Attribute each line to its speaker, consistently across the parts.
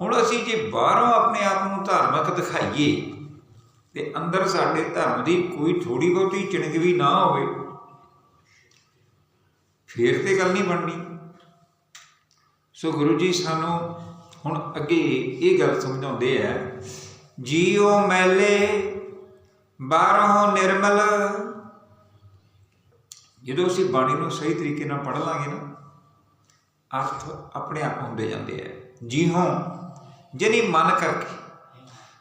Speaker 1: ਹੁਣ ਅਸੀਂ ਜੇ ਬਾਹਰੋਂ ਆਪਣੇ ਆਪ ਨੂੰ ਧਾਰਮਿਕ ਦਿਖਾਈਏ ਤੇ ਅੰਦਰ ਸਾਡੇ ਧਰਮ ਦੀ ਕੋਈ ਥੋੜੀ ਬਹੁਤੀ ਚਿਣਗ ਵੀ ਨਾ ਹੋਵੇ, ਫੇਰ ਤੇ ਗੱਲ ਨਹੀਂ ਬਣਨੀ। ਸੋ ਗੁਰੂ ਜੀ ਸਾਨੂੰ ਹੁਣ ਅੱਗੇ ਇਹ ਗੱਲ ਸਮਝਾਉਂਦੇ ਆ, ਜੀਉ ਮੈਲੇ ਬਾਹਰੋਂ ਨਿਰਮਲ। ਜਦੋਂ ਅਸੀਂ ਬਾਣੀ ਨੂੰ ਸਹੀ ਤਰੀਕੇ ਨਾਲ ਪੜ੍ਹ ਲਾਂਗੇ ਨਾ, ਅਰਥ ਆਪਣੇ ਆਪ ਹੁੰਦੇ ਜਾਂਦੇ ਆ। ਜੀ ਹਾਂ ਜਿਹਨੀ ਮਨ ਕਰਕੇ।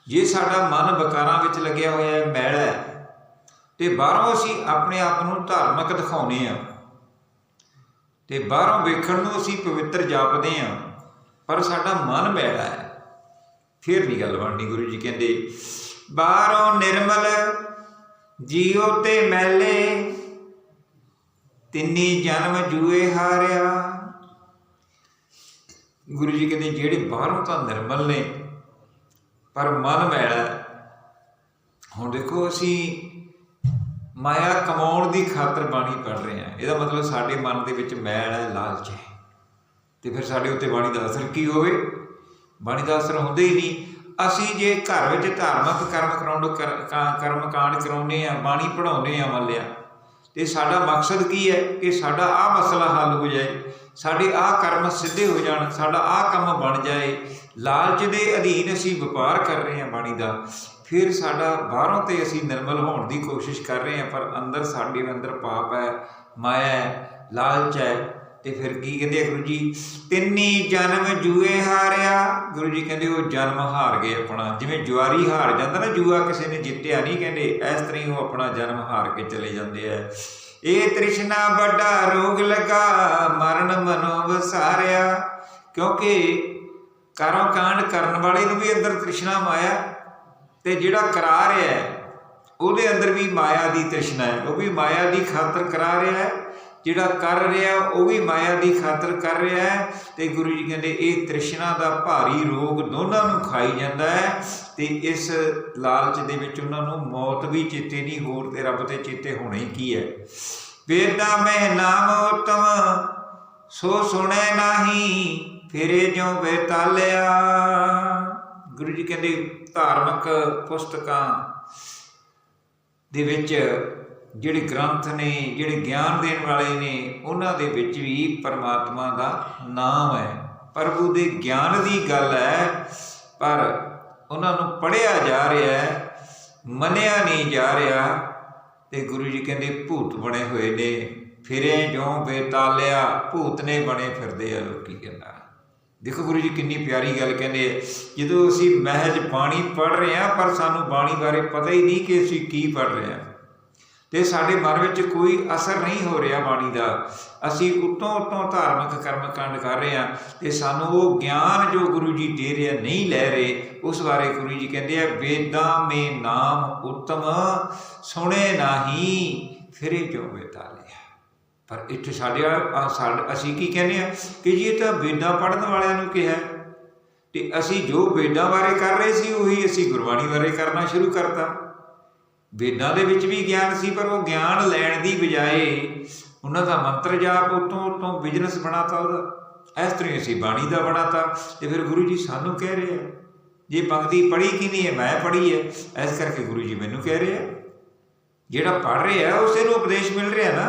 Speaker 1: ਜੇ ਸਾਡਾ ਮਨ ਵਿਕਾਰਾਂ ਵਿੱਚ ਲੱਗਿਆ ਹੋਇਆ ਹੈ, ਮੈਲ ਹੈ, ਤੇ ਬਾਹਰੋਂ ਅਸੀਂ ਆਪਣੇ ਆਪ ਨੂੰ ਧਾਰਮਿਕ ਦਿਖਾਉਨੇ ਆ। ਤੇ ਬਾਹਰੋਂ ਵੇਖਣ ਨੂੰ ਅਸੀਂ ਪਵਿੱਤਰ ਜਾਪਦੇ ਆ, ਪਰ ਸਾਡਾ ਮਨ ਮੈਲਾ ਹੈ। ਫਿਰ ਨਹੀਂ ਗੱਲ ਬਣਨੀ ਗੁਰੂ ਜੀ ਕਹਿੰਦੇ, ਬਾਹਰੋਂ ਨਿਰਮਲ ਜੀਉ ਤੇ ਮੈਲੇ, ਤਿੰਨੀ ਜਨਮ ਜੂਏ ਹਾਰਿਆ ਗੁਰੂ ਜੀ ਕਹਿੰਦੇ ਜਿਹੜੇ ਬਾਹਰੋਂ ਤਾਂ ਨਿਰਮਲ ਨੇ, ਪਰ ਮਨ ਮੈਲਾ ਹੈ। ਹੁਣ ਦੇਖੋ ਅਸੀਂ ਮਾਇਆ ਕਮਾਉਣ ਦੀ ਖਾਤਰ ਬਾਣੀ ਪੜ ਰਹੇ ਹਾਂ। ਇਹਦਾ ਮਤਲਬ ਸਾਡੇ ਮਨ ਦੇ ਵਿੱਚ ਮੈਲ ਹੈ, ਲਾਲਚ ਹੈ। ਤੇ ਫਿਰ ਸਾਡੇ ਉੱਤੇ ਬਾਣੀ ਦਾ ਅਸਰ ਕੀ ਹੋਵੇ? ਬਾਣੀ ਦਾ ਅਸਰ ਹੁੰਦਾ ਹੀ ਨਹੀਂ। ਅਸੀਂ ਜੇ ਘਰ ਵਿੱਚ ਧਾਰਮਿਕ ਕਰਮ ਕਰਾਉਣ ਕਰ- ਕਾ- ਕਰਮ ਕਾਂਡ ਕਰਾਉਨੇ ਆ ਬਾਣੀ ਪੜਾਉਨੇ ਆ ਮੱਲਿਆ ਤੇ ਸਾਡਾ ਮਕਸਦ ਕੀ ਹੈ ਕਿ ਸਾਡਾ ਆਹ ਮਸਲਾ ਹੱਲ ਹੋ ਜਾਏ, ਸਾਡੇ ਆਹ ਕਰਮ ਸਿੱਧੇ ਹੋ ਜਾਣ, ਸਾਡਾ ਆਹ ਕੰਮ ਬਣ ਜਾਏ, ਲਾਲਚ ਦੇ ਅਧੀਨ ਅਸੀਂ ਵਪਾਰ ਕਰ ਰਹੇ ਹਾਂ ਬਾਣੀ ਦਾ, ਫਿਰ ਸਾਡਾ ਬਾਹਰੋਂ ਤੇ ਅਸੀਂ ਨਿਰਮਲ ਹੋਣ ਦੀ ਕੋਸ਼ਿਸ਼ ਕਰ ਰਹੇ ਹਾਂ, ਪਰ ਅੰਦਰ ਸਾਡੇ ਅੰਦਰ ਪਾਪ ਹੈ, ਮਾਇਆ ਹੈ, ਲਾਲਚ ਹੈ ਤੇ ਫਿਰ ਕੀ ਕਹਿੰਦੇ ਆ ਗੁਰੂ ਜੀ? ਤਿੰਨੀ ਜਨਮ ਜੂਏ ਹਾਰਿਆ। ਗੁਰੂ ਜੀ ਕਹਿੰਦੇ ਉਹ ਜਨਮ ਹਾਰ ਗਏ ਆਪਣਾ। ਜਿਵੇਂ ਜੁਆਰੀ ਹਾਰ ਜਾਂਦਾ ਨਾ, ਜੂਆ ਕਿਸੇ ਨੇ ਜਿੱਤਿਆ ਨਹੀਂ ਕਹਿੰਦੇ, ਇਸ ਤਰ੍ਹਾਂ ਹੀ ਉਹ ਆਪਣਾ ਜਨਮ ਹਾਰ ਕੇ ਚਲੇ ਜਾਂਦੇ ਆ। ਇਹ ਤ੍ਰਿਸ਼ਨਾ ਵੱਡਾ ਰੋਗ ਲਗਾ, ਮਰਨ ਮਨੋ ਵਸਾਰਿਆ ਕਿਉਂਕਿ ਕਰੋ ਕਾਂਡ ਕਰਨ ਵਾਲੇ ਨੂੰ ਵੀ ਅੰਦਰ ਤ੍ਰਿਸ਼ਨਾ ਮਾਇਆ ਤੇ ਜਿਹੜਾ ਕਰਾ ਰਿਹਾ ਹੈ, ਉਹਦੇ ਅੰਦਰ ਵੀ ਮਾਇਆ ਦੀ ਤ੍ਰਿਸ਼ਨਾ ਹੈ। ਉਹ ਵੀ ਮਾਇਆ ਦੀ ਖਾਤਰ ਕਰਾ ਰਿਹਾ ਹੈ। ਜਿਹੜਾ ਕਰ ਰਿਹਾ, ਉਹ ਵੀ ਮਾਇਆ ਦੀ ਖਾਤਰ ਕਰ ਰਿਹਾ ਹੈ। ਤੇ ਗੁਰੂ ਜੀ ਕਹਿੰਦੇ, ਇਹ ਤ੍ਰਿਸ਼ਨਾ ਦਾ ਭਾਰੀ ਰੋਗ ਦੋਨਾਂ ਨੂੰ ਖਾਈ ਜਾਂਦਾ ਹੈ ਤੇ ਇਸ ਲਾਲਚ ਦੇ ਵਿੱਚ ਉਹਨਾਂ ਨੂੰ ਮੌਤ ਵੀ ਚੇਤੇ ਨਹੀਂ, ਹੋਰ ਤੇ ਰੱਬ ਤੇ ਚੇਤੇ ਹੋਣਾ ਹੀ ਕੀ ਹੈ। ਵੇਦਾਂ ਮੈਂ ਨਾਮ ਉਤਮ, ਸੋ ਸੁਣੇ ਨਹੀਂ, ਫਿਰੇ ਜੋ ਬੇਤਾਲਿਆ। ਗੁਰੂ ਜੀ ਕਹਿੰਦੇ, ਧਾਰਮਿਕ ਪੁਸਤਕਾਂ ਦੇ ਵਿੱਚ ਜਿਹੜੇ ਗ੍ਰੰਥ ਨੇ, ਜਿਹੜੇ ਗਿਆਨ ਦੇਣ ਵਾਲੇ ਨੇ, ਉਹਨਾਂ ਦੇ ਵਿੱਚ ਵੀ ਪਰਮਾਤਮਾ ਦਾ ਨਾਮ ਹੈ। ਪ੍ਰਭੂ ਦੇ ਗਿਆਨ ਦੀ ਗੱਲ ਹੈ, ਪਰ ਉਹਨਾਂ ਨੂੰ ਪੜਿਆ ਜਾ ਰਿਹਾ ਹੈ, ਮੰਨਿਆ ਨਹੀਂ ਜਾ ਰਿਹਾ ਤੇ ਗੁਰੂ ਜੀ ਕਹਿੰਦੇ ਭੂਤ ਬਣੇ ਹੋਏ ਨੇ, ਫਿਰੇ ਜੋ ਬੇਤਾਲਿਆ, ਭੂਤ ਨੇ ਬਣੇ ਫਿਰਦੇ ਆ ਲੋਕੀ ਕਹਿੰਦਾ। ਦੇਖੋ ਗੁਰੂ ਜੀ ਕਿੰਨੀ ਪਿਆਰੀ ਗੱਲ ਕਹਿੰਦੇ ਜਦੋਂ ਅਸੀਂ ਮਹਿਜ ਬਾਣੀ ਪੜ ਰਹੇ ਹਾਂ, ਪਰ ਸਾਨੂੰ ਬਾਣੀ ਬਾਰੇ ਪਤਾ ਹੀ ਨਹੀਂ ਕਿ ਅਸੀਂ ਕੀ ਪੜ ਰਹੇ ਹਾਂ। ਤੇ ਸਾਡੇ ਮਨ ਵਿੱਚ ਕੋਈ ਅਸਰ ਨਹੀਂ ਹੋ ਰਿਹਾ ਬਾਣੀ ਦਾ। ਅਸੀਂ ਉਤੋਂ ਉਤੋਂ ਧਾਰਮਿਕ ਕਰਮ ਕਾਂਡ ਕਰ ਰਹੇ ਹਾਂ ਤੇ ਸਾਨੂੰ ਉਹ ਗਿਆਨ ਜੋ ਗੁਰੂ ਜੀ ਦੇ ਰਿਹਾ ਨਹੀਂ ਲੈ ਰਹੇ, ਉਸ ਬਾਰੇ ਗੁਰੂ ਜੀ ਕਹਿੰਦੇ ਆ, ਵੇਦਾਂ ਮੇ ਨਾਮ ਉਤਮ, ਸੁਣੇ ਨਾਹੀ, ਫਿਰੇ ਜੋ ਬੇਤਾਲਿਆ ਪਰ ਇੱਥੇ ਸਾਡੇ ਆ- ਅਸੀਂ ਕੀ ਕਹਿੰਦੇ ਆ ਕਿ ਜੀ ਇਹ ਤਾਂ ਵੇਦਾਂ ਪੜ੍ਹਨ ਵਾਲਿਆਂ ਨੂੰ ਕਿਹਾ ਹੈ। ਤੇ ਅਸੀਂ ਜੋ ਵੇਦਾਂ ਬਾਰੇ ਕਰ ਰਹੇ ਸੀ, ਉਹੀ ਅਸੀਂ ਗੁਰਬਾਣੀ ਬਾਰੇ ਕਰਨਾ ਸ਼ੁਰੂ ਕਰਤਾ। ਵੇਦਾਂ ਦੇ ਵਿੱਚ ਵੀ ਗਿਆਨ ਸੀ, ਪਰ ਉਹ ਗਿਆਨ ਲੈਣ ਦੀ ਬਜਾਏ ਉਹਨਾਂ ਦਾ ਮੰਤਰ ਜਾਪ ਉਤੋਂ ਉਤੋਂ ਬਿਜ਼ਨਸ ਬਣਾਤਾ ਉਹਦਾ। ਇਸ ਤਰ੍ਹਾਂ ਹੀ ਅਸੀਂ ਬਾਣੀ ਦਾ ਬਣਾਤਾ ਤੇ ਫਿਰ ਗੁਰੂ ਜੀ ਸਾਨੂੰ ਕਹਿ ਰਹੇ ਆ, ਜੇ ਪੰਕਤੀ ਪੜ੍ਹੀ ਕਿ ਨਹੀਂ ਹੈ, ਮੈਂ ਪੜ੍ਹੀ ਹੈ, ਇਸ ਕਰਕੇ ਗੁਰੂ ਜੀ ਮੈਨੂੰ ਕਹਿ ਰਹੇ ਆ। ਜਿਹੜਾ ਪੜ੍ਹ ਰਿਹਾ ਉਸੇ ਨੂੰ ਉਪਦੇਸ਼ ਮਿਲ ਰਿਹਾ ਨਾ।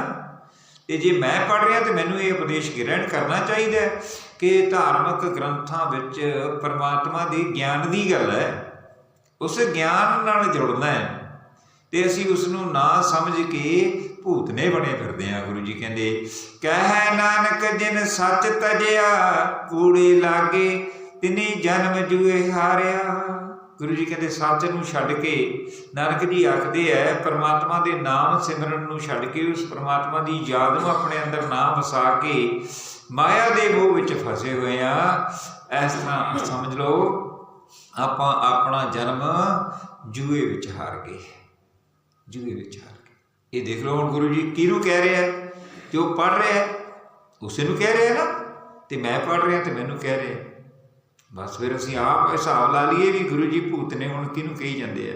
Speaker 1: ਤੇ ਜੇ ਮੈਂ ਪੜ੍ਹ ਰਿਹਾ ਤੇ ਮੈਨੂੰ ਇਹ ਉਪਦੇਸ਼ ਗ੍ਰਹਿਣ ਕਰਨਾ ਚਾਹੀਦਾ ਕਿ ਧਾਰਮਿਕ ਗ੍ਰੰਥਾਂ ਵਿੱਚ ਪਰਮਾਤਮਾ ਦੇ ਗਿਆਨ ਦੀ ਗੱਲ ਹੈ। ਉਸ ਗਿਆਨ ਨਾਲ ਜੁੜਨਾ ਹੈ। ਤੇ ਅਸੀਂ ਉਸ ਨੂੰ ਨਾ ਸਮਝ ਕੇ ਭੂਤਨੇ ਬਣੇ ਫਿਰਦੇ ਆ ਗੁਰੂ ਜੀ ਕਹਿੰਦੇ, ਕਹਿ ਨਾਨਕ ਜਿਨ ਸੱਚ ਤਜਿਆ, ਕੂੜੇ ਲਾਗੇ ਤਿਨੀ ਜਨਮ ਜੂਏ ਹਾਰਿਆ। ਗੁਰੂ ਜੀ ਕਹਿੰਦੇ, ਸੱਚ ਨੂੰ ਛੱਡ ਕੇ, ਨਾਨਕ ਜੀ ਆਖਦੇ ਐ, ਪ੍ਰਮਾਤਮਾ ਦੇ ਨਾਮ ਸਿਮਰਨ ਨੂੰ ਛੱਡ ਕੇ, ਉਸ ਪ੍ਰਮਾਤਮਾ ਦੀ ਯਾਦ ਨੂੰ ਆਪਣੇ ਅੰਦਰ ਨਾ ਵਸਾ ਕੇ ਮਾਇਆ ਦੇ ਮੋਹ ਵਿੱਚ ਫਸੇ ਹੋਏ ਆ। ਇਸ ਤਰ੍ਹਾਂ ਸਮਝ ਲਓ, ਆਪਾਂ ਆਪਣਾ ਜਨਮ ਜੂਏ ਵਿੱਚ ਹਾਰ ਗਏ। ਜੂਏ ਵਿੱਚ ਹਾਰ ਗਏ ਇਹ ਦੇਖ ਲਓ ਹੁਣ ਗੁਰੂ ਜੀ ਕਿਹਨੂੰ ਕਹਿ ਰਿਹਾ ਹੈ? ਜੋ ਪੜ ਰਿਹਾ ਹੈ, ਉਸੇ ਨੂੰ ਕਹਿ ਰਿਹਾ ਨਾ? ਤੇ ਮੈਂ ਪੜ ਰਿਹਾ ਤੇ ਮੈਨੂੰ ਕਹਿ ਰਿਹਾ ਬਸ ਫਿਰ ਅਸੀਂ ਆਪ ਹਿਸਾਬ ਲਾ ਲਈਏ ਵੀ ਗੁਰੂ ਜੀ ਭੂਤ ਨੇ ਹੁਣ ਕਿਹਨੂੰ ਕਹੀ ਜਾਂਦੇ ਆ?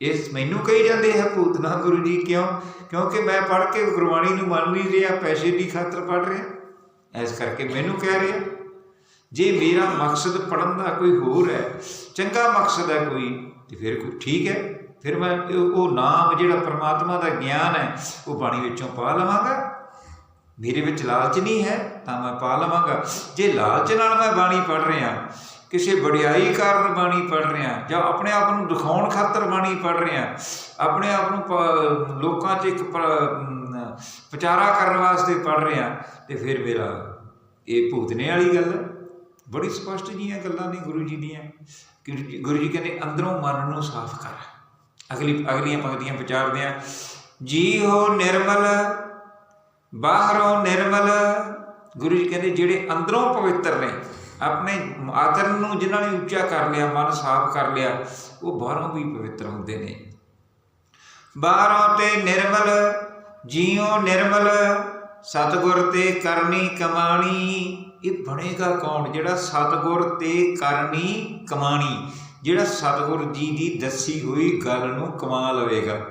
Speaker 1: ਇਸ ਮੈਨੂੰ ਕਹੀ ਜਾਂਦੇ ਹੈ ਭੂਤ ਨਾ ਗੁਰੂ ਜੀ ਕਿਉਂ? ਕਿਉਂਕਿ ਮੈਂ ਪੜ ਕੇ ਗੁਰਬਾਣੀ ਨੂੰ ਮੰਨ ਨਹੀਂ ਰਿਹਾ ਪੈਸੇ ਦੀ ਖਾਤਰ ਪੜ ਰਿਹਾ। ਇਸ ਕਰਕੇ ਮੈਨੂੰ ਕਹਿ ਰਿਹਾ ਜੇ ਮੇਰਾ ਮਕਸਦ ਪੜਨ ਦਾ ਕੋਈ ਹੋਰ ਹੈ ਚੰਗਾ ਮਕਸਦ ਹੈ ਕੋਈ ਤੇ ਫਿਰ ਕੋਈ ਠੀਕ ਹੈ? ਫਿਰ ਮੈਂ ਉਹ ਨਾਮ ਜਿਹੜਾ ਪ੍ਰਮਾਤਮਾ ਦਾ ਗਿਆਨ ਹੈ, ਉਹ ਬਾਣੀ ਵਿੱਚੋਂ ਪਾ ਲਵਾਂਗਾ। ਮੇਰੇ ਵਿੱਚ ਲਾਲਚ ਨਹੀਂ ਹੈ, ਤਾਂ ਮੈਂ ਪਾ ਲਵਾਂਗਾ। ਜੇ ਲਾਲਚ ਨਾਲ ਮੈਂ ਬਾਣੀ ਪੜ੍ਹ ਰਿਹਾ, ਕਿਸੇ ਵਡਿਆਈ ਕਾਰਨ ਬਾਣੀ ਪੜ੍ਹ ਰਿਹਾ, ਜਾਂ ਆਪਣੇ ਆਪ ਨੂੰ ਦਿਖਾਉਣ ਖਾਤਰ ਬਾਣੀ ਪੜ੍ਹ ਰਿਹਾ, ਆਪਣੇ ਆਪ ਨੂੰ ਪ- ਲੋਕਾਂ 'ਚ ਇੱਕ ਪ- ਪ੍ਰਚਾਰਾ ਕਰਨ ਵਾਸਤੇ ਪੜ੍ਹ ਰਿਹਾ, ਤੇ ਫਿਰ ਮੇਰਾ ਇਹ ਭੂਤਨੇ ਵਾਲੀ ਗੱਲ ਹੈ। ਬੜੀ ਸਪਸ਼ਟ ਜੀਆਂ ਗੱਲਾਂ ਨੇ ਗੁਰੂ ਜੀ ਦੀਆਂ। ਕਿ ਗੁਰੂ ਜੀ ਕਹਿੰਦੇ, ਅੰਦਰੋਂ ਮਨ ਨੂੰ ਸਾਫ਼ ਕਰ। ਅਗਲੀ, ਅਗਲੀਆਂ ਪੰਕਤੀਆਂ ਵਿਚਾਰਦੇ ਆ ਜੀ ਹੋ ਨਿਰਮਲ, ਬਾਹਰੋਂ ਨਿਰਮਲ, ਗੁਰੂ ਜੀ ਕਹਿੰਦੇ ਜਿਹੜੇ ਅੰਦਰੋਂ ਪਵਿੱਤਰ ਨੇ, ਆਪਣੇ ਆਚਰਨ ਨੂੰ ਜਿਨ੍ਹਾਂ ਨੇ ਉੱਚਾ ਕਰ ਲਿਆ, ਮਨ ਸਾਫ਼ ਕਰ ਲਿਆ, ਉਹ ਬਾਹਰੋਂ ਵੀ ਪਵਿੱਤਰ ਹੁੰਦੇ ਨੇ। ਬਾਹਰੋਂ ਤੇ ਨਿਰਮਲ ਜੀਉ ਨਿਰਮਲ, ਸਤਗੁਰ ਤੇ ਕਰਨੀ ਕਮਾਣੀ, ਇਹ ਬਣੇਗਾ ਕੌਣ? ਜਿਹੜਾ ਸਤਗੁਰ ਤੇ ਕਰਨੀ ਕਮਾਣੀ। ਜਿਹੜਾ ਸਤਿਗੁਰੂ ਜੀ ਦੀ ਦੱਸੀ ਹੋਈ ਗੱਲ ਨੂੰ ਕਮਾ ਲਵੇਗਾ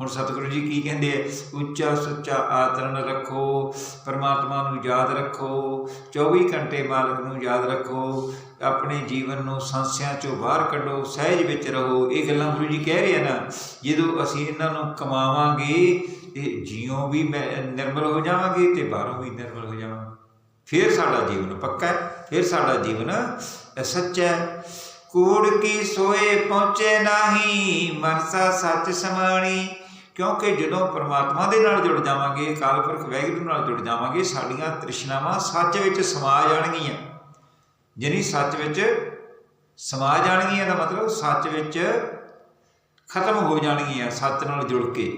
Speaker 1: ਹੁਣ ਸਤਿਗੁਰੂ ਜੀ ਕੀ ਕਹਿੰਦੇ ਆ? ਉੱਚਾ ਸੁੱਚਾ ਆਚਰਣ ਰੱਖੋ, ਪਰਮਾਤਮਾ ਨੂੰ ਯਾਦ ਰੱਖੋ 24 ਘੰਟੇ ਮਾਲਕ ਨੂੰ ਯਾਦ ਰੱਖੋ, ਆਪਣੇ ਜੀਵਨ ਨੂੰ ਸੰਸਿਆਂ ਚੋਂ ਬਾਹਰ ਕੱਢੋ, ਸਹਿਜ ਵਿੱਚ ਰਹੋ। ਇਹ ਗੱਲਾਂ ਗੁਰੂ ਜੀ ਕਹਿ ਰਹੇ ਆ ਨਾ, ਜਦੋਂ ਅਸੀਂ ਇਹਨਾਂ ਨੂੰ ਕਮਾਵਾਂਗੇ, ਤੇ ਜੀਉ ਵੀ ਮੈਂ- ਨਿਰਮਲ ਹੋ ਜਾਵਾਂਗੇ ਤੇ ਬਾਹਰੋਂ ਵੀ ਨਿਰਮਲ ਹੋ ਜਾਵਾਂਗੇ। ਫਿਰ ਸਾਡਾ ਜੀਵਨ ਪੱਕਾ ਹੈ, ਫਿਰ ਸਾਡਾ ਜੀਵਨ ਸੱਚਾ ਹੈ। ਕੂੜ ਕੀ ਸੋਏ ਪਹੁੰਚੇ ਨਹੀਂ ਮਨਸਾ ਸੱਚ ਸਮਾਣੀ। ਕਿਉਂਕਿ ਜਦੋਂ ਪਰਮਾਤਮਾ ਦੇ ਨਾਲ ਜੁੜ ਜਾਵਾਂਗੇ ਅਕਾਲ ਪੁਰਖ ਵੈਗੁਰੂ ਨਾਲ ਜੁੜ ਜਾਵਾਂਗੇ ਸਾਡੀਆਂ ਤ੍ਰਿਸ਼ਨਾਵਾਂ ਸੱਚ ਵਿੱਚ ਸਮਾ ਜਾਣਗੀਆਂ। ਜਾਣੀ ਸੱਚ ਵਿੱਚ ਸਮਾ ਜਾਣਗੀਆਂ ਦਾ ਮਤਲਬ ਸੱਚ ਵਿੱਚ ਖਤਮ ਹੋ ਜਾਣਗੀਆਂ ਸੱਚ ਨਾਲ ਜੁੜ ਕੇ।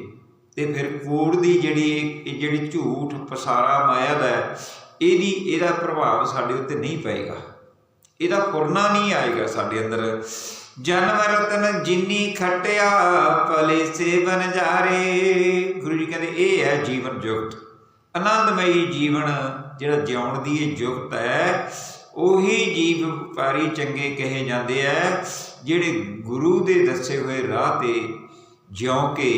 Speaker 1: ਤੇ ਫਿਰ ਕੂੜ ਦੀ ਜਿਹੜੀ ਜਿਹੜੀ ਝੂਠ ਪਸਾਰਾ ਮਾਇਆ ਦਾ ਹੈ, ਇਹਦੀ ਇਹਦਾ ਪ੍ਰਭਾਵ ਸਾਡੇ ਉੱਤੇ ਨਹੀਂ ਪਏਗਾ। ਇਹਦਾ ਪੁਰਨਾ ਨਹੀਂ ਆਏਗਾ ਸਾਡੇ ਅੰਦਰ। ਜਨਮ ਰਤਨ ਜਿਨੀ ਖਟਿਆ ਭਲੇ ਸੇਵਨ ਬਨ ਜਾਰੇ। ਗੁਰੂ ਜੀ ਕਹਿੰਦੇ, ਇਹ ਹੈ ਜੀਵਨ ਜੁਗਤ। ਆਨੰਦਮਈ ਜੀਵਨ ਜਿਹੜਾ ਜਿਉਣ ਦੀ ਇਹ ਜੁਗਤ ਹੈ, ਉਹੀ ਜੀਵ ਵਪਾਰੀ ਚੰਗੇ ਕਹੇ ਜਾਂਦੇ ਆ, ਜਿਹੜੇ ਗੁਰੂ ਦੇ ਦੱਸੇ ਹੋਏ ਰਾਹ ਤੇ ਜਿਉ ਕੇ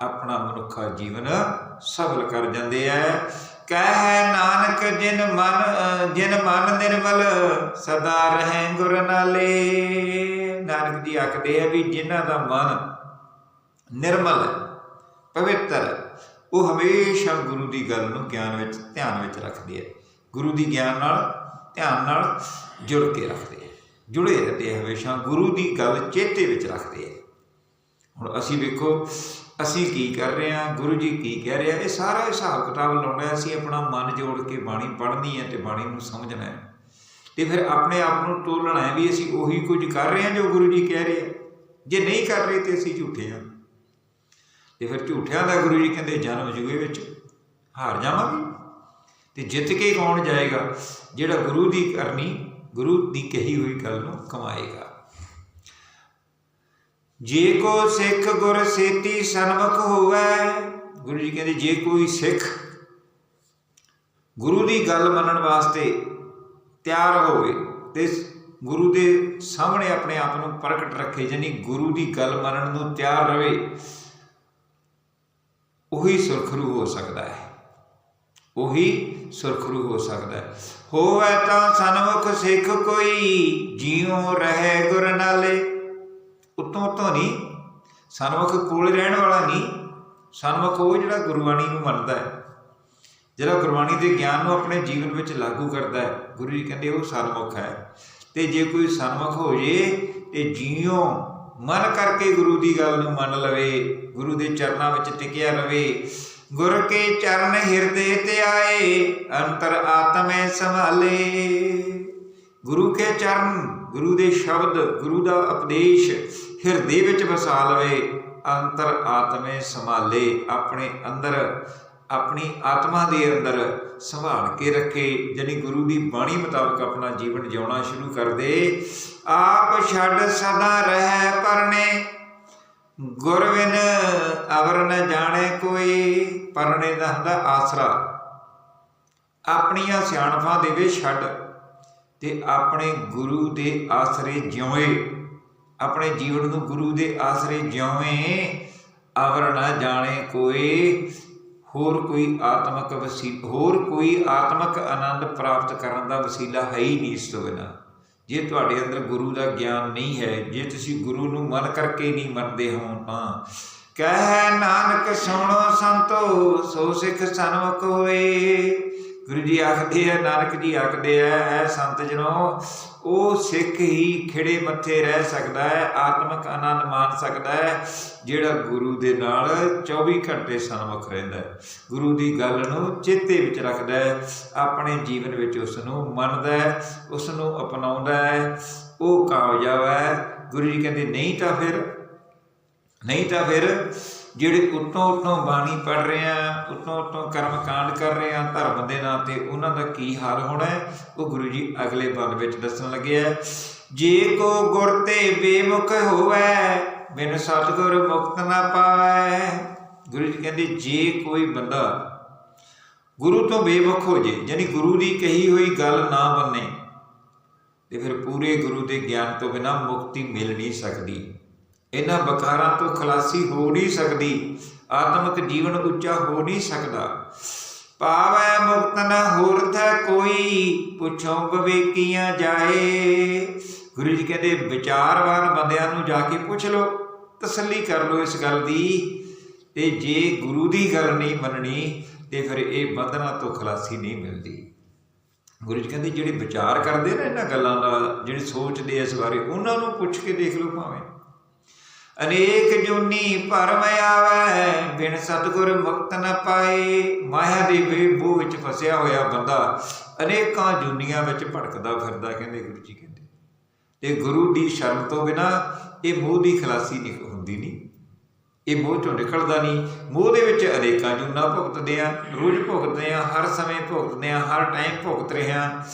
Speaker 1: ਆਪਣਾ ਮਨੁੱਖਾ ਜੀਵਨ ਸਫਲ ਕਰ ਜਾਂਦੇ ਆ। ਕਹਿ ਨਾਨਕ ਜਿਨ ਮਨ ਜਿਨ ਮਨ ਨਿਰਮਲ ਸਦਾ ਰਹੇ ਗੁਰ ਨਾਲੇ ਨਾਨਕ ਜੀ ਆਖਦੇ ਆ ਵੀ ਜਿਨ੍ਹਾਂ ਦਾ ਮਨ ਨਿਰਮਲ ਹੈ, ਪਵਿੱਤਰ ਉਹ ਹਮੇਸ਼ਾ ਗੁਰੂ ਦੀ ਗੱਲ ਨੂੰ ਗਿਆਨ ਵਿੱਚ ਧਿਆਨ ਵਿੱਚ ਰੱਖਦੇ ਆ। ਗੁਰੂ ਦੀ ਗਿਆਨ ਨਾਲ ਧਿਆਨ ਨਾਲ ਜੁੜ ਕੇ ਰੱਖਦੇ ਆ। ਜੁੜੇ ਰਹਿੰਦੇ ਹਮੇਸ਼ਾ ਗੁਰੂ ਦੀ ਗੱਲ ਚੇਤੇ ਵਿੱਚ ਰੱਖਦੇ ਆ। ਹੁਣ ਅਸੀਂ ਵੇਖੋ ਅਸੀਂ ਕੀ ਕਰ ਰਹੇ ਹਾਂ? ਗੁਰੂ ਜੀ ਕੀ ਕਹਿ ਰਿਹਾ ਇਹ ਸਾਰਾ ਹਿਸਾਬ ਕਿਤਾਬ ਲਾਉਣਾ ਅਸੀਂ ਆਪਣਾ ਮਨ ਜੋੜ ਕੇ ਬਾਣੀ ਪੜ੍ਹਨੀ ਹੈ ਤੇ ਬਾਣੀ ਨੂੰ ਸਮਝਣਾ ਹੈ। ਤੇ ਫਿਰ ਆਪਣੇ ਆਪ ਨੂੰ ਤੋਲਣਾ ਹੈ ਵੀ ਅਸੀਂ ਉਹੀ ਕੁਝ ਕਰ ਰਹੇ ਹਾਂ ਜੋ ਗੁਰੂ ਜੀ ਕਹਿ ਰਹੇ ਆ। ਜੇ ਨਹੀਂ ਕਰ ਰਹੇ ਤੇ ਅਸੀਂ ਝੂਠੇ ਹਾਂ। ਤੇ ਫਿਰ ਝੂਠਿਆਂ ਦਾ ਗੁਰੂ ਜੀ ਕਹਿੰਦੇ, ਜਨਮ ਜੂਏ ਵਿੱਚ ਹਾਰ ਜਾਵਾਂਗੇ। ਤੇ ਜਿੱਤ ਕੇ ਕੌਣ ਜਾਏਗਾ? ਜਿਹੜਾ ਗੁਰੂ ਦੀ ਕਰਨੀ, ਗੁਰੂ ਦੀ ਕਹੀ ਹੋਈ ਗੱਲ ਨੂੰ ਕਮਾਏਗਾ। ਜੇ ਕੋ ਸਿੱਖ ਗੁਰ ਸੇਤੀ ਸਨਮੁਖ ਹੋਵੇ, ਗੁਰੂ ਜੀ ਕਹਿੰਦੇ ਜੇ ਕੋਈ ਸਿੱਖ ਗੁਰੂ ਦੀ ਗੱਲ ਮੰਨਣ ਵਾਸਤੇ ਤਿਆਰ ਹੋਵੇ ਤੇ ਗੁਰੂ ਦੇ ਸਾਹਮਣੇ ਆਪਣੇ ਆਪ ਨੂੰ ਪ੍ਰਗਟ ਰੱਖੇ ਜਾਨੀ ਗੁਰੂ ਦੀ ਗੱਲ ਮੰਨਣ ਨੂੰ ਤਿਆਰ ਰਹੇ ਉਹੀ ਸੁਰਖਰੂ ਹੋ ਸਕਦਾ ਹੈ। ਉਹੀ ਸੁਰਖਰੂ ਹੋ ਸਕਦਾ ਹੈ। ਹੋਵੇ ਤਾਂ ਸਨਮੁਖ ਸਿੱਖ ਕੋਈ, ਜਿਉ ਰਹੇ ਗੁਰ ਨਾਲੇ ਉੱਤੋਂ ਉੱਤੋਂ ਨਹੀਂ ਸਨਮੁਖ ਕੋਲ ਰਹਿਣ ਵਾਲਾ ਨਹੀਂ ਸਨਮੁਖ ਉਹ ਜਿਹੜਾ ਗੁਰਬਾਣੀ ਨੂੰ ਮੰਨਦਾ ਹੈ, ਜਿਹੜਾ ਗੁਰਬਾਣੀ ਦੇ ਗਿਆਨ ਨੂੰ ਆਪਣੇ ਜੀਵਨ ਵਿੱਚ ਲਾਗੂ ਕਰਦਾ ਹੈ, ਗੁਰੂ ਜੀ ਕਹਿੰਦੇ ਉਹ ਸਨਮੁਖ ਹੈ। ਤੇ ਜੇ ਕੋਈ ਸਨਮੁਖ ਹੋ ਜੇ, ਤੇ ਜੀਉ ਮਨ ਕਰਕੇ ਗੁਰੂ ਦੀ ਗੱਲ ਨੂੰ ਮੰਨ ਲਵੇ, ਗੁਰੂ ਦੇ ਚਰਨਾਂ ਵਿੱਚ ਟਿਕਿਆ ਰਵੇ, ਗੁਰ ਕੇ ਚਰਨ ਹਿਰਦੇ ਤੇ ਆਏ, ਅੰਤਰ ਆਤਮੇ ਸੰਭਾਲੇ। ਗੁਰੂ ਕੇ ਚਰਨ, ਗੁਰੂ ਦੇ ਸ਼ਬਦ, ਗੁਰੂ ਦਾ ਉਪਦੇਸ਼ ਹਿਰਦੇ ਵਿੱਚ ਵਸਾ ਲਵੇ, ਅੰਤਰ ਆਤਮੇ ਸੰਭਾਲੇ, ਆਪਣੇ ਅੰਦਰ, ਆਪਣੀ ਆਤਮਾ ਦੇ ਅੰਦਰ ਸੰਭਾਲ ਕੇ ਰੱਖੇ ਜਾਨੀ ਗੁਰੂ ਦੀ ਬਾਣੀ ਮੁਤਾਬਕ ਆਪਣਾ ਜੀਵਨ ਜਿਉਣਾ ਸ਼ੁਰੂ ਕਰ ਦੇ। ਆਪ ਛੱਡ ਸਦਾ ਰਹਿ ਪਰਨੇ ਗੁਰ ਅਵਰ ਨ ਜਾਣੇ ਕੋਈ। ਪਰਨੇ ਦਾ ਹੁੰਦਾ ਆਸਰਾ। ਆਪਣੀਆਂ ਸਿਆਣਫਾਂ ਦੇ ਵਿੱਚ ਛੱਡ ਤੇ ਆਪਣੇ ਗੁਰੂ ਦੇ ਆਸਰੇ ਜਿਉਏ। ਆਪਣੇ ਜੀਵਨ ਨੂੰ ਗੁਰੂ ਦੇ ਆਸਰੇ ਜਿਉਵੇਂ ਅਵਰ ਨਾ ਜਾਣੇ ਕੋਈ ਹੋਰ ਕੋਈ ਆਤਮਿਕ ਵਸੀ, ਹੋਰ ਕੋਈ ਆਤਮਿਕ ਆਨੰਦ ਪ੍ਰਾਪਤ ਕਰਨ ਦਾ ਵਸੀਲਾ ਹੈ ਹੀ ਨਹੀਂ ਇਸ ਤੋਂ ਬਿਨਾਂ। ਜੇ ਤੁਹਾਡੇ ਅੰਦਰ ਗੁਰੂ ਦਾ ਗਿਆਨ ਨਹੀਂ ਹੈ, ਜੇ ਤੁਸੀਂ ਗੁਰੂ ਨੂੰ ਮਨ ਕਰਕੇ ਨਹੀਂ ਮੰਨਦੇ ਹੋ ਤਾਂ ਕਹਿ ਨਾਨਕ ਸੁਣੋ ਸੰਤੋ, ਸੋ ਸਿੱਖ ਸਨਮੁਖ ਹੋਏ। ਗੁਰੂ ਜੀ ਆਖਦੇ ਆ, ਨਾਨਕ ਜੀ ਆਖਦੇ ਆ ਐ ਸੰਤ ਜਨੋ ਉਹ ਸਿੱਖ ਹੀ ਖਿੜੇ ਮੱਥੇ ਰਹਿ ਸਕਦਾ ਹੈ, ਆਤਮਿਕ ਆਨੰਦ ਮਾਣ ਸਕਦਾ ਹੈ, ਜਿਹੜਾ ਗੁਰੂ ਦੇ ਨਾਲ 24 ਘੰਟੇ ਸਨਮੁਖ ਰਹਿੰਦਾ ਹੈ। ਗੁਰੂ ਦੀ ਗੱਲ ਨੂੰ ਚੇਤੇ ਵਿੱਚ ਰੱਖਦਾ ਹੈ, ਆਪਣੇ ਜੀਵਨ ਵਿੱਚ ਉਸ ਨੂੰ ਮੰਨਦਾ ਹੈ ਉਸ ਨੂੰ ਅਪਣਾਉਂਦਾ ਹੈ, ਉਹ ਕਾਮਯਾਬ ਹੈ। ਗੁਰੂ ਜੀ ਕਹਿੰਦੇ, ਨਹੀਂ ਤਾਂ ਫਿਰ, ਨਹੀਂ ਤਾਂ ਫਿਰ ਜਿਹੜੇ ਉਤੋਂ ਉਤੋਂ ਬਾਣੀ ਪੜ ਰਹੇ ਆ, ਉਤੋਂ ਉਤੋਂ ਕਰਮ ਕਾਂਡ ਕਰ ਰਹੇ ਆ, ਧਰਮ ਦੇ ਨਾਂ ਤੇ ਉਹਨਾਂ ਦਾ ਕੀ ਹਾਲ ਹੋਣਾ ਹੈ, ਉਹ ਗੁਰੂ ਜੀ ਅਗਲੇ ਬੰਦ ਵਿੱਚ ਦੱਸਣ ਲੱਗੇ ਆ। ਜੇ ਕੋ ਗੁਰ ਤੇ ਬੇਮੁਖ ਹੋਵੇ, ਮੈਨੂੰ ਸਤਿਗੁਰ ਮੁਕਤ ਨਾ ਪਾਵੇ। ਗੁਰੂ ਜੀ ਕਹਿੰਦੇ, ਜੇ ਕੋਈ ਬੰਦਾ ਗੁਰੂ ਤੋਂ ਬੇਮੁਖ ਹੋ ਜੇ, ਯਾਨੀ ਗੁਰੂ ਦੀ ਕਹੀ ਹੋਈ ਗੱਲ ਨਾ ਮੰਨੇ ਤੇ ਫਿਰ ਪੂਰੇ ਗੁਰੂ ਦੇ ਗਿਆਨ ਤੋਂ ਬਿਨਾ ਮੁਕਤੀ ਮਿਲ ਨਹੀਂ ਸਕਦੀ। ਇਹਨਾਂ ਬਕਾਰਾਂ ਤੋਂ ਖਲਾਸੀ ਹੋ ਨਹੀਂ ਸਕਦੀ, ਆਤਮਿਕ ਜੀਵਨ ਉੱਚਾ ਹੋ ਨਹੀਂ ਸਕਦਾ। ਪਾਵੈ ਮੁਕਤ ਨ ਹੋਰ ਕੋਈ, ਪੁੱਛੋ ਬਵੇਕੀਆਂ ਜਾਏ। ਗੁਰੂ ਜੀ ਕਹਿੰਦੇ, ਵਿਚਾਰਵਾਨ ਬੰਦਿਆਂ ਨੂੰ ਜਾ ਕੇ ਪੁੱਛ ਲਓ, ਤਸੱਲੀ ਕਰ ਲਓ ਇਸ ਗੱਲ ਦੀ। ਤੇ ਜੇ ਗੁਰੂ ਦੀ ਗੱਲ ਨਹੀਂ ਮੰਨਣੀ, ਤੇ ਫਿਰ ਇਹ ਬੰਧਨਾਂ ਤੋਂ ਖਲਾਸੀ ਨਹੀਂ ਮਿਲਦੀ। ਗੁਰੂ ਜੀ ਕਹਿੰਦੇ, ਜਿਹੜੇ ਵਿਚਾਰ ਕਰਦੇ ਨੇ ਇਹਨਾਂ ਗੱਲਾਂ ਦਾ, ਜਿਹੜੇ ਸੋਚਦੇ ਇਸ ਬਾਰੇ, ਉਹਨਾਂ ਨੂੰ ਪੁੱਛ ਕੇ ਦੇਖ ਲਓ ਭਾਵੇਂ। ਅਨੇਕ ਜੁਨੀ ਭਰਮ ਆਵੇ, ਬਿਨ ਸਤਗੁਰ ਮੁਕਤ ਨ ਪਾਏ। ਮਾਇਆ ਦੇ ਬੇਬੂ ਵਿੱਚ ਫਸਿਆ ਹੋਇਆ ਬੰਦਾ ਅਨੇਕਾਂ ਜੁਨੀਆਂ ਵਿੱਚ ਭਟਕਦਾ ਫਿਰਦਾ, ਕਹਿੰਦੇ ਗੁਰੂ ਜੀ ਕਹਿੰਦੇ। ਤੇ ਗੁਰੂ ਦੀ ਸ਼ਰਨ ਤੋਂ ਬਿਨਾ ਇਹ ਮੋਹ ਦੀ ਖਲਾਸੀ ਨਹੀਂ ਹੁੰਦੀ ਨਹੀਂ। ਇਹ ਮੋਹ ਚੋਂ ਨਿਕਲਦਾ ਨਹੀਂ। ਮੋਹ ਦੇ ਵਿੱਚ ਅਨੇਕਾਂ ਜੁਨਾ ਭੁਗਤਦੇ ਆ, ਰੋਜ਼ ਭੁਗਤਦੇ ਆ, ਹਰ ਸਮੇਂ ਭੁਗਤਦੇ ਆ, ਹਰ ਟਾਈਮ ਭੁਗਤ ਰਹੇ ਆ।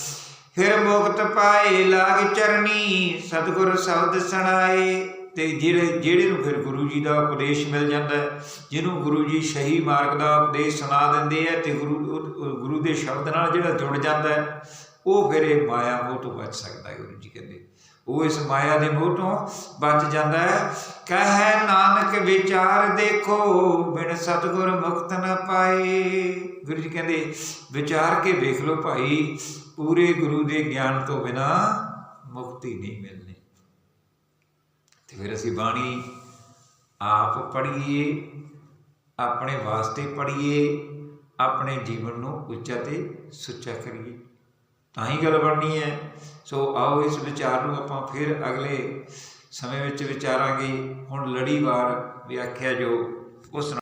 Speaker 1: ਫਿਰ ਮੁਕਤ ਪਾਏ ਲਾਗ ਚਰਨੀ, ਸਤਿਗੁਰ ਸ਼ਬਦ ਸੁਣਾਏ। ਤੇ ਜਿਹੜੇ ਜਿਹੜੇ ਨੂੰ ਫਿਰ ਗੁਰੂ ਜੀ ਦਾ ਉਪਦੇਸ਼ ਮਿਲ ਜਾਂਦਾ ਹੈ, ਜਿਹਨੂੰ ਗੁਰੂ ਜੀ ਸਹੀ ਮਾਰਗ ਦਾ ਉਪਦੇਸ਼ ਸੁਣਾ ਦਿੰਦੇ ਆ ਤੇ ਗੁਰੂ ਗੁਰੂ ਦੇ ਸ਼ਬਦ ਨਾਲ ਜਿਹੜਾ ਜੁੜ ਜਾਂਦਾ ਹੈ, ਉਹ ਫਿਰ ਇਹ ਮਾਇਆ ਮੋਹ ਤੋਂ ਬਚ ਸਕਦਾ ਹੈ, ਗੁਰੂ ਜੀ ਕਹਿੰਦੇ। ਉਹ ਇਸ ਮਾਇਆ ਦੇ ਮੋਹ ਤੋਂ ਬਚ ਜਾਂਦਾ ਹੈ। ਕਹੈ ਨਾਨਕ ਵਿਚਾਰ ਦੇਖੋ, ਬਿਨ ਸਤਗੁਰ ਮੁਕਤ ਨਾ ਪਾਏ। ਗੁਰੂ ਜੀ ਕਹਿੰਦੇ, ਵਿਚਾਰ ਕੇ ਵੇਖ ਲਓ ਭਾਈ, ਪੂਰੇ ਗੁਰੂ ਦੇ ਗਿਆਨ ਤੋਂ ਬਿਨਾ ਮੁਕਤੀ ਨਹੀਂ ਮਿਲਣੀ। ਤੇ ਫਿਰ ਅਸੀਂ ਬਾਣੀ ਆਪ ਪੜ੍ਹੀਏ, ਆਪਣੇ ਵਾਸਤੇ ਪੜ੍ਹੀਏ, ਆਪਣੇ ਜੀਵਨ ਨੂੰ ਉੱਚਾ ਤੇ ਸੁੱਚਾ ਕਰੀਏ। ਤਾਂ ਹੀ ਗੱਲ ਬਣਨੀ ਹੈ। ਸੋ ਆਓ ਇਸ ਵਿਚਾਰ ਨੂੰ ਆਪਾਂ ਫਿਰ ਅਗਲੇ ਸਮੇਂ ਵਿੱਚ ਵਿਚਾਰਾਂਗੇ। ਹੁਣ ਲੜੀਵਾਰ ਵਿਆਖਿਆ ਜੋ ਉਸ